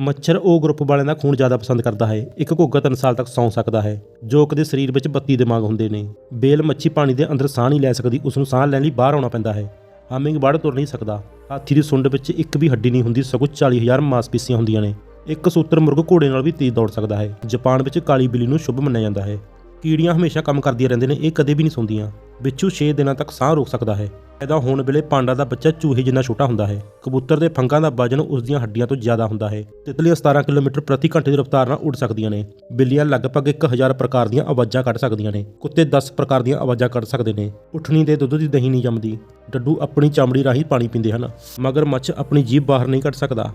ਮੱਛਰ ਉਹ ਗਰੁੱਪ ਵਾਲਿਆਂ ਦਾ ਖੂਨ ਜ਼ਿਆਦਾ ਪਸੰਦ ਕਰਦਾ ਹੈ। ਇੱਕ ਘੁੱਗਾ 3 ਸਾਲ ਤੱਕ ਸੌਂ ਸਕਦਾ ਹੈ, ਜੋ ਕਦੇ ਸਰੀਰ ਵਿੱਚ 32 ਦਿਮਾਗ ਹੁੰਦੇ ਨੇ। ਬੇਲ ਮੱਛੀ ਪਾਣੀ ਦੇ ਅੰਦਰ ਸਾਹ ਨਹੀਂ ਲੈ ਸਕਦੀ ਉਸ ਨੂੰ ਸਾਹ ਲੈਣ ਲਈ ਬਾਹਰ ਆਉਣਾ ਪੈਂਦਾ ਹੈ। ਹਾਮਿੰਗ ਬਰਡ ਤੁਰ ਨਹੀਂ ਸਕਦਾ। ਹਾਥੀ ਦੀ ਸੁੰਡ ਵਿੱਚ ਇੱਕ ਵੀ ਹੱਡੀ ਨਹੀਂ ਹੁੰਦੀ, ਸਗੋਂ 40000 ਮਾਸਪੇਸ਼ੀਆਂ ਹੁੰਦੀਆਂ ਨੇ। ਇੱਕ ਸੂਤਰ ਮੁਰਗ ਘੋੜੇ ਨਾਲ ਵੀ ਤੇਜ਼ ਦੌੜ ਸਕਦਾ ਹੈ। ਜਾਪਾਨ ਵਿੱਚ ਕਾਲੀ ਬਿੱਲੀ ਨੂੰ ਸ਼ੁਭ ਮੰਨਿਆ ਜਾਂਦਾ ਹੈ। ਕੀੜੀਆਂ ਹਮੇਸ਼ਾ ਕੰਮ ਕਰਦੀਆਂ ਰਹਿੰਦੇ ਨੇ, ਇਹ ਕਦੇ ਵੀ ਨਹੀਂ ਸੌਂਦੀਆਂ। ਬਿੱਛੂ 6 ਦਿਨਾਂ ਤੱਕ ਸਾਹ ਰੋਕ ਸਕਦਾ ਹੈ। ਪੈਦਾ ਹੋਣ ਵੇਲੇ ਪਾਂਡਾ ਦਾ ਬੱਚਾ ਚੂਹੇ ਜਿੰਨਾ ਛੋਟਾ ਹੁੰਦਾ ਹੈ। ਕਬੂਤਰ ਦੇ ਫੰਗਾਂ ਦਾ ਵਜਨ ਉਸ ਦੀਆਂ ਹੱਡੀਆਂ ਤੋਂ ਜ਼ਿਆਦਾ ਹੁੰਦਾ ਹੈ। ਤਿਤਲੀਆਂ 17 ਕਿਲੋਮੀਟਰ ਪ੍ਰਤੀ ਘੰਟੇ ਦੀ ਰਫ਼ਤਾਰ ਨਾਲ ਉੱਡ ਸਕਦੀਆਂ ਨੇ। ਬਿੱਲੀਆਂ ਲਗਭਗ 1000 ਪ੍ਰਕਾਰ ਦੀਆਂ ਆਵਾਜ਼ਾਂ ਕੱਢ ਸਕਦੀਆਂ ਨੇ। ਕੁੱਤੇ 10 ਪ੍ਰਕਾਰ ਦੀਆਂ ਆਵਾਜ਼ਾਂ ਕੱਢ ਸਕਦੇ ਨੇ। ਉਠਣੀ ਦੇ ਦੁੱਧ ਦੀ ਦਹੀਂ ਨਹੀਂ ਜੰਮਦੀ। ਡੱਡੂ ਆਪਣੀ ਚਾਮੜੀ ਰਾਹੀਂ ਪਾਣੀ ਪੀਂਦੇ ਹਨ। ਮਗਰ ਮੱਛ ਆਪਣੀ ਜੀਭ ਬਾਹਰ ਨਹੀਂ ਕੱਢ ਸਕਦਾ।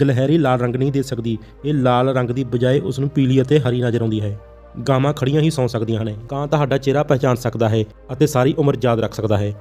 ਗਲਹਿਰੀ ਲਾਲ ਰੰਗ ਨਹੀਂ ਦੇ ਸਕਦੀ। ਇਹ ਲਾਲ ਰੰਗ ਦੀ ਬਜਾਏ ਉਸ ਨੂੰ ਪੀਲੀ ਅਤੇ ਹਰੀ ਨਜ਼ਰ ਆਉਂਦੀ ਹੈ। ਗਾਵਾਂ ਖੜੀਆਂ ਹੀ ਸੌਂ ਸਕਦੀਆਂ ਹਨ, ਕਾਂ ਤੁਹਾਡਾ ਚਿਹਰਾ ਪਹਿਚਾਨ ਸਕਦਾ ਹੈ ਅਤੇ ਸਾਰੀ ਉਮਰ ਯਾਦ ਰੱਖ ਸਕਦਾ ਹੈ।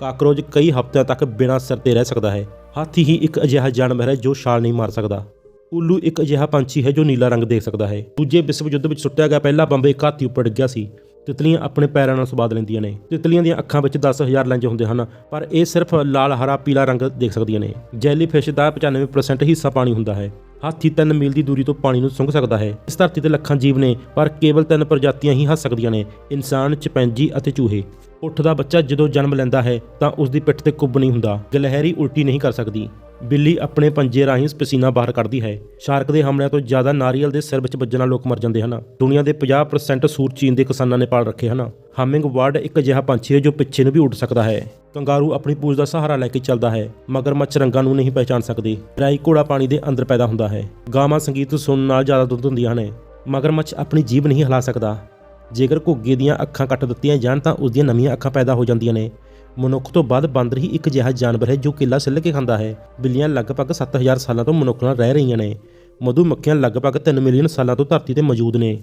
ਕਾਕਰੋਚ ਕਈ ਹਫ਼ਤਿਆਂ ਤੱਕ ਬਿਨਾਂ ਸਿਰ ਤੇ ਰਹਿ ਸਕਦਾ ਹੈ। ਹਾਥੀ ਹੀ ਇੱਕ ਅਜਿਹਾ ਜਾਨਵਰ ਹੈ ਜੋ ਛਾਲ ਨਹੀਂ ਮਾਰ ਸਕਦਾ। ਉੱਲੂ ਇੱਕ ਅਜਿਹਾ ਪੰਛੀ ਹੈ ਜੋ ਨੀਲਾ ਰੰਗ ਦੇਖ ਸਕਦਾ ਹੈ। ਦੂਜੇ ਵਿਸ਼ਵ ਯੁੱਧ ਵਿੱਚ ਸੁੱਟਿਆ ਗਿਆ ਪਹਿਲਾ ਬੰਬ ਇੱਕ ਹਾਥੀ ਉੱਪਰ ਡਿੱਗਿਆ ਸੀ। ਤਿਤਲੀਆਂ ਆਪਣੇ ਪੈਰਾਂ ਨਾਲ ਸਵਾਦ ਲੈਂਦੀਆਂ ਨੇ। ਤਿਤਲੀਆਂ ਦੀਆਂ ਅੱਖਾਂ ਵਿੱਚ 10000 ਲੈਂਜ ਹੁੰਦੇ ਹਨ, ਪਰ ਇਹ ਸਿਰਫ ਲਾਲ, ਹਰਾ, ਪੀਲਾ ਰੰਗ ਦੇਖ ਸਕਦੀਆਂ ਨੇ। ਜੈਲੀਫਿਸ਼ ਦਾ 95% ਹਿੱਸਾ ਪਾਣੀ ਹੁੰਦਾ ਹੈ। ਹਾਥੀ 3 ਮੀਲ ਦੀ ਦੂਰੀ ਤੋਂ ਪਾਣੀ ਨੂੰ ਸੁੰਘ ਸਕਦਾ ਹੈ। ਇਸ ਧਰਤੀ ਤੇ ਲੱਖਾਂ ਜੀਵ ਨੇ, ਪਰ ਕੇਵਲ ਤਿੰਨ ਪ੍ਰਜਾਤੀਆਂ ਹੀ ਹੱਸ ਸਕਦੀਆਂ ਨੇ, ਇਨਸਾਨ, ਚਪੈਂਜੀ ਅਤੇ ਚੂਹੇ। ਉੱਠ ਦਾ ਬੱਚਾ ਜਦੋਂ ਜਨਮ ਲੈਂਦਾ ਹੈ, ਤਾਂ ਉਸ ਦੀ ਪਿੱਠ ਤੇ ਕੁੱਬ ਨਹੀਂ ਹੁੰਦਾ। ਗਲਹਿਰੀ ਉਲਟੀ ਨਹੀਂ ਕਰ ਸਕਦੀ। ਬਿੱਲੀ ਆਪਣੇ ਪੰਜੇ ਰਾਹੀਂ ਪਸੀਨਾ ਬਾਹਰ ਕੱਢਦੀ ਹੈ। ਸ਼ਾਰਕ ਦੇ ਹਮਲਿਆਂ ਤੋਂ ਜ਼ਿਆਦਾ ਨਾਰੀਅਲ ਦੇ ਸਿਰ ਵਿੱਚ ਵੱਜਣ ਨਾਲ ਲੋਕ ਮਰ ਜਾਂਦੇ ਹਨ। ਦੁਨੀਆ ਦੇ 50% ਸੂਰ ਚੀਨ ਦੇ ਕਿਸਾਨਾਂ ਨੇ ਪਾਲ ਰੱਖੇ ਹਨ। ਹਾਮਿੰਗ ਬਰਡ ਇੱਕ ਅਜਿਹਾ ਪੰਛੀ ਹੈ ਜੋ ਪਿੱਛੇ ਨੂੰ ਵੀ ਉੱਡ ਸਕਦਾ ਹੈ। ਕੰਗਾਰੂ ਆਪਣੀ ਪੂਛ ਦਾ ਸਹਾਰਾ ਲੈ ਕੇ ਚੱਲਦਾ ਹੈ ਮਗਰ ਮੱਛ ਰੰਗਾਂ ਨੂੰ ਨਹੀਂ ਪਹਿਚਾਨ ਸਕਦੇ। ਰਾਈ ਘੋੜਾ ਪਾਣੀ ਦੇ ਅੰਦਰ ਪੈਦਾ ਹੁੰਦਾ ਹੈ। ਗਾਵਾਂ ਸੰਗੀਤ ਸੁਣਨ ਨਾਲ ਜ਼ਿਆਦਾ ਦੁੱਧ ਹੁੰਦੀਆਂ ਹਨ। ਮਗਰ ਮੱਛ ਆਪਣੀ ਜੀਭ ਨਹੀਂ ਹਿਲਾ ਸਕਦਾ। ਜੇਕਰ ਘੁੱਗੇ ਦੀਆਂ ਅੱਖਾਂ ਕੱਟ ਦਿੱਤੀਆਂ ਜਾਣ ਤਾਂ ਉਸ ਦੀਆਂ ਨਵੀਆਂ ਅੱਖਾਂ ਪੈਦਾ ਹੋ ਜਾਂਦੀਆਂ ਨੇ। ਮਨੁੱਖ ਤੋਂ ਬਾਅਦ ਬਾਂਦਰ ਹੀ ਇੱਕ ਅਜਿਹਾ ਜਾਨਵਰ ਹੈ ਜੋ ਕੇਲਾ ਸਿੱਲ ਕੇ ਖਾਂਦਾ ਹੈ। ਬਿੱਲੀਆਂ ਲਗਭਗ 7000 ਸਾਲਾਂ ਤੋਂ ਮਨੁੱਖ ਨਾਲ ਰਹਿ ਰਹੀਆਂ ਨੇ। ਮਧੂ ਮੱਖੀਆਂ ਲਗਭਗ 3 ਮਿਲੀਅਨ ਸਾਲਾਂ ਤੋਂ ਧਰਤੀ ਤੇ ਮੌਜੂਦ ਨੇ।